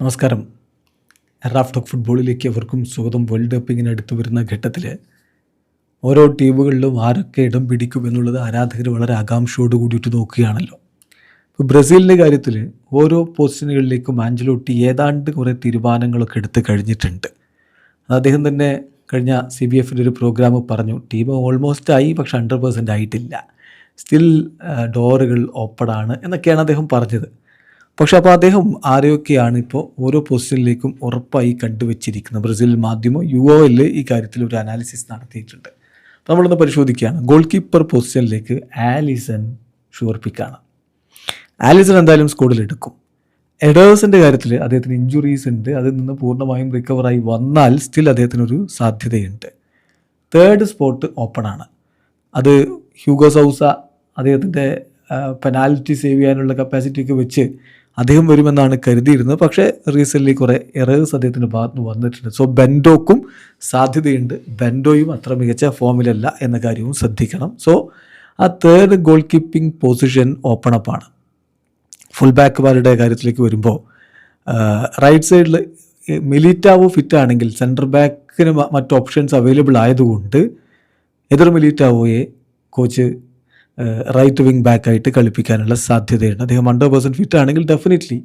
നമസ്കാരം. Raf talk ഫുട്ബോളിലേക്ക് അവർക്കും സ്വാഗതം. വേൾഡ് കപ്പ് ഇങ്ങനെ അടുത്ത് വരുന്ന ഘട്ടത്തിൽ ഓരോ ടീമുകളിലും ആരൊക്കെ ഇടം പിടിക്കും എന്നുള്ളത് ആരാധകർ വളരെ ആകാംക്ഷയോട് കൂടിയിട്ട് നോക്കുകയാണല്ലോ. ഇപ്പോൾ ബ്രസീലിന്റെ കാര്യത്തിൽ ഓരോ പൊസിഷനുകളിലേക്കും ആഞ്ചലോട്ടി ഏതാണ്ട് കുറേ തീരുമാനങ്ങളൊക്കെ എടുത്ത് കഴിഞ്ഞിട്ടുണ്ട്. അദ്ദേഹം തന്നെ കഴിഞ്ഞ സി ബി എഫിന്റെ ഒരു പ്രോഗ്രാം പറഞ്ഞു ടീം ഓൾമോസ്റ്റ് ആയി പക്ഷെ ഹൺഡ്രഡ് പേഴ്സന്റ് ആയിട്ടില്ല. സ്റ്റിൽ ഡോറുകൾ ഓപ്പൺ ആണ് എന്നൊക്കെയാണ് അദ്ദേഹം പറഞ്ഞത്. പക്ഷെ അപ്പോൾ അദ്ദേഹം ആരെയൊക്കെയാണ് ഇപ്പോൾ ഓരോ പൊസിഷനിലേക്കും ഉറപ്പായി കണ്ടുവച്ചിരിക്കുന്നത്? ബ്രസീൽ മാധ്യമം യു ഒ എൽ ഈ കാര്യത്തിൽ ഒരു അനാലിസിസ് നടത്തിയിട്ടുണ്ട്. നമ്മളൊന്ന് പരിശോധിക്കുകയാണ്. ഗോൾ കീപ്പർ പൊസിഷനിലേക്ക് ആലിസൺ ഷുവർപ്പിക്കാണ് ആലിസൺ എന്തായാലും സ്കോഡിൽ എടുക്കും. എഡേഴ്സിന്റെ കാര്യത്തിൽ അദ്ദേഹത്തിന് ഇഞ്ചുറീസ് ഉണ്ട്. അതിൽ നിന്ന് പൂർണമായും റിക്കവറായി വന്നാൽ സ്റ്റിൽ അദ്ദേഹത്തിനൊരു സാധ്യതയുണ്ട്. തേർഡ് സ്പോട്ട് ഓപ്പൺ ആണ്. അത് ഹ്യൂഗോ സൗസ അദ്ദേഹത്തിന്റെ പെനാൽറ്റി സേവ് ചെയ്യാനുള്ള കപ്പാസിറ്റിയൊക്കെ വെച്ച് അദ്ദേഹം വരുമെന്നാണ് കരുതിയിരുന്നത്. പക്ഷേ റീസെന്റ്ലി കുറേ എറേഴ്സ് അദ്ദേഹത്തിന്റെ ഭാഗത്ത് നിന്ന് വന്നിട്ടുണ്ട്. സോ ബെൻഡോക്കും സാധ്യതയുണ്ട്. ബെൻഡോയും അത്ര മികച്ച ഫോമിലല്ല എന്ന കാര്യവും ശ്രദ്ധിക്കണം. സോ ആ third goal keeping position open അപ്പാണ് ഫുൾ ബാക്കുമാരുടെ കാര്യത്തിലേക്ക് വരുമ്പോൾ റൈറ്റ് സൈഡിൽ മിലിറ്റാവോ ഫിറ്റ് ആണെങ്കിൽ സെന്റർ ബാക്കിന് മറ്റ് ഓപ്ഷൻസ് അവൈലബിൾ ആയതുകൊണ്ട് എതിർ മിലിറ്റാവോയെ കോച്ച് റൈറ്റ് വിങ് ബാക്കായിട്ട് കളിപ്പിക്കാനുള്ള സാധ്യതയുണ്ട്. അദ്ദേഹം ഹൺഡ്രഡ് പെർസെന്റ് ഫിറ്റ് ആണെങ്കിൽ ഡെഫിനറ്റ്ലി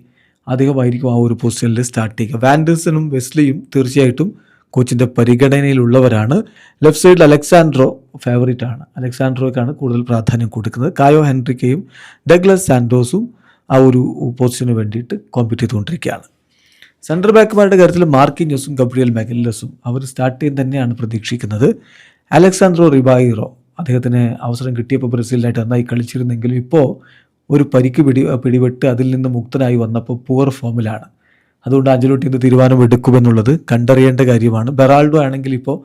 അദ്ദേഹമായിരിക്കും ആ ഒരു പൊസിഷനിൽ സ്റ്റാർട്ട് ചെയ്യുക. വാൻഡേഴ്സണും വെസ്ലിയും തീർച്ചയായിട്ടും കോച്ചിന്റെ പരിഗണനയിലുള്ളവരാണ്. ലെഫ്റ്റ് സൈഡിൽ അലക്സാൻഡ്രോ ഫേവറേറ്റ് ആണ്. അലക്സാൻഡ്രോയ്ക്കാണ് കൂടുതൽ പ്രാധാന്യം കൊടുക്കുന്നത്. കായോ ഹെൻറിക്കയും ഡഗ്ലസ് സാൻഡോസും ആ ഒരു പൊസിഷന് വേണ്ടിയിട്ട് കോമ്പീറ്റ് ചെയ്തുകൊണ്ടിരിക്കുകയാണ്. സെൻട്രൽ ബാക്കുമാരുടെ കാര്യത്തിൽ മാർക്കിന്യോസും ഗബ്രിയൽ മെഗല്ലസും അവർ സ്റ്റാർട്ട് ചെയ്യാൻ തന്നെയാണ് പ്രതീക്ഷിക്കുന്നത്. അലക്സാൻഡ്രോ റിബായിറോ അദ്ദേഹത്തിന് അവസരം കിട്ടിയപ്പോൾ ബ്രസീലിനായിട്ട് നന്നായി കളിച്ചിരുന്നെങ്കിലും ഇപ്പോൾ ഒരു പരിക്ക് പിടി പിടിപെട്ട് അതിൽ നിന്ന് മുക്തനായി വന്നപ്പോൾ പുവർ ഫോമിലാണ് അതുകൊണ്ട് അഞ്ചലോട്ടി ഇന്ന് തീരുമാനം എടുക്കുമെന്നുള്ളത് കണ്ടറിയേണ്ട കാര്യമാണ്. ബെറാൾഡോ ആണെങ്കിൽ ഇപ്പോൾ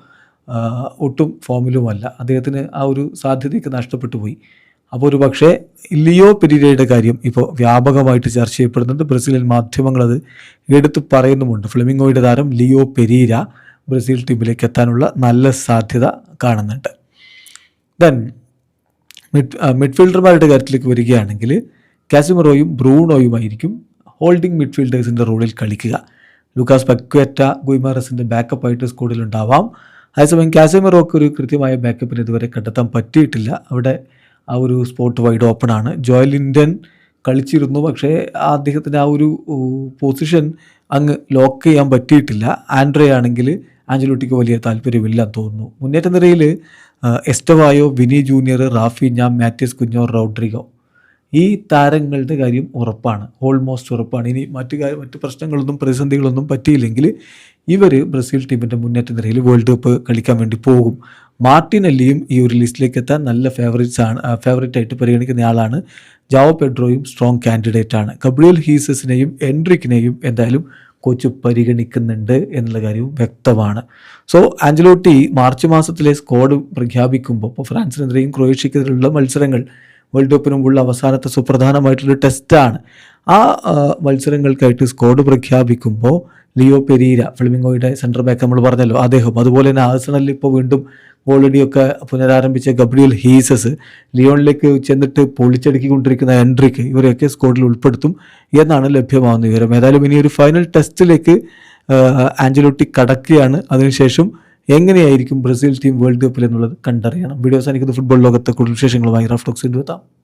ഒട്ടും ഫോമിലുമല്ല അദ്ദേഹത്തിന് ആ ഒരു സാധ്യതയൊക്കെ നഷ്ടപ്പെട്ടു പോയി. അപ്പോൾ ഒരു പക്ഷേ ലിയോ പെരീരയുടെ കാര്യം ഇപ്പോൾ വ്യാപകമായിട്ട് ചർച്ച ചെയ്യപ്പെടുന്നുണ്ട്. ബ്രസീലിയൻ മാധ്യമങ്ങൾ അത് എടുത്തു പറയുന്നുമുണ്ട്. ഫ്ലെമിംഗോയുടെ താരം ലിയോ പെരീര ബ്രസീൽ ടീമിലേക്ക് എത്താനുള്ള നല്ല സാധ്യത കാണുന്നുണ്ട്. ദെൻ മിഡ് മിഡ്ഫീൽഡർമാരുടെ കാര്യത്തിലേക്ക് വരികയാണെങ്കിൽ കാസിമറോയും ബ്രൂണോയുമായിരിക്കും ഹോൾഡിംഗ് മിഡ്ഫീൽഡേഴ്സിന്റെ റോളിൽ കളിക്കുക. ലൂക്കാസ് പക്വേറ്റ ഗുയ്മാറസിന്റെ ബാക്കപ്പായിട്ട് ഉണ്ടാവാം. അതേസമയം കാസിമറോക്ക് ഒരു കൃത്യമായ ബാക്കപ്പിന് ഇതുവരെ കണ്ടെത്താൻ പറ്റിയിട്ടില്ല. അവിടെ ആ ഒരു സ്പോട്ട് വൈഡ് ഓപ്പൺ ആണ്. ജോയൽ ഇന്ത്യൻ കളിച്ചിരുന്നു പക്ഷേ അദ്ദേഹത്തിന് ആ ഒരു പൊസിഷൻ അങ്ങ് ലോക്ക് ചെയ്യാൻ പറ്റിയിട്ടില്ല. ആൻഡ്രേ ആണെങ്കിൽ ആഞ്ചലോട്ടിക്ക് വലിയ താല്പര്യമില്ലെന്ന് തോന്നുന്നു. മുന്നേറ്റ നിരയിൽ Estevao Vini Junior Raphinha Matheus Cunha Rodrygo. ഈ താരങ്ങളുടെ കാര്യം ഉറപ്പാണ്. ഓൾമോസ്റ്റ് ഉറപ്പാണ്. ഇനി മറ്റു കാര്യം മറ്റു പ്രശ്നങ്ങളൊന്നും പ്രതിസന്ധികളൊന്നും പറ്റിയില്ലെങ്കിൽ ഇവർ ബ്രസീൽ ടീമിന്റെ മുന്നേറ്റ നിരയിൽ വേൾഡ് കപ്പ് കളിക്കാൻ വേണ്ടി പോകും. മാർട്ടിനല്ലിയും ഈ ഒരു ലിസ്റ്റിലേക്ക് എത്താൻ നല്ല ഫേവറേറ്റ്സ് ആണ് ഫേവറേറ്റ് ആയിട്ട് പരിഗണിക്കുന്ന ആളാണ്. ജാവോ പെഡ്രോയും സ്ട്രോങ് കാൻഡിഡേറ്റ് ആണ്. ഗബ്രിയൽ ഹീസസിനെയും എൻട്രിക്കിനെയും എന്തായാലും കോച്ച് പരിഗണിക്കുന്നുണ്ട് എന്നുള്ള കാര്യവും വ്യക്തമാണ്. സോ ആഞ്ചലോട്ടി മാർച്ച് മാസത്തിലെ സ്ക്വാഡ് പ്രഖ്യാപിക്കുമ്പോൾ ഇപ്പോൾ ഫ്രാൻസിനെതിരെയും ക്രൊയേഷ്യക്കെതിരെയുള്ള മത്സരങ്ങൾ വേൾഡ് കപ്പിന് മുമ്പുള്ള അവസാനത്തെ സുപ്രധാനമായിട്ടുള്ള ടെസ്റ്റാണ് ആ മത്സരങ്ങൾക്കായിട്ട് സ്കോഡ് പ്രഖ്യാപിക്കുമ്പോൾ ലിയോ പെരീര ഫ്ലിമിംഗോയുടെ സെന്റർ ബാക്ക് നമ്മൾ പറഞ്ഞല്ലോ അദ്ദേഹം. അതുപോലെ തന്നെ ആഴ്സണലിൽ ഇപ്പോൾ വീണ്ടും ഓൾറെഡിയൊക്കെ പുനരാരംഭിച്ച ഗബ്രിയൽ ഹീസസ് ലിയോണിലേക്ക് ചെന്നിട്ട് പൊളിച്ചടുക്കിക്കൊണ്ടിരിക്കുന്ന എൻട്രിക്ക് ഇവരെയൊക്കെ സ്കോഡിൽ ഉൾപ്പെടുത്തും എന്നാണ് ലഭ്യമാകുന്ന വിവരം. ഏതായാലും ഇനി ഒരു ഫൈനൽ ടെസ്റ്റിലേക്ക് ആഞ്ചലോട്ടി കടക്കുകയാണ്. അതിനുശേഷം എങ്ങനെയായിരിക്കും ബ്രസീൽ ടീം വേൾഡ് കപ്പിൽ എന്നുള്ളത് കണ്ടറിയണം. വീഡിയോസ് എനിക്ക് ഫുട്ബോൾ ലോകത്തെ കൂടുതൽ വിശേഷങ്ങളുമായി റഫ് ടോക്സ് എത്താം.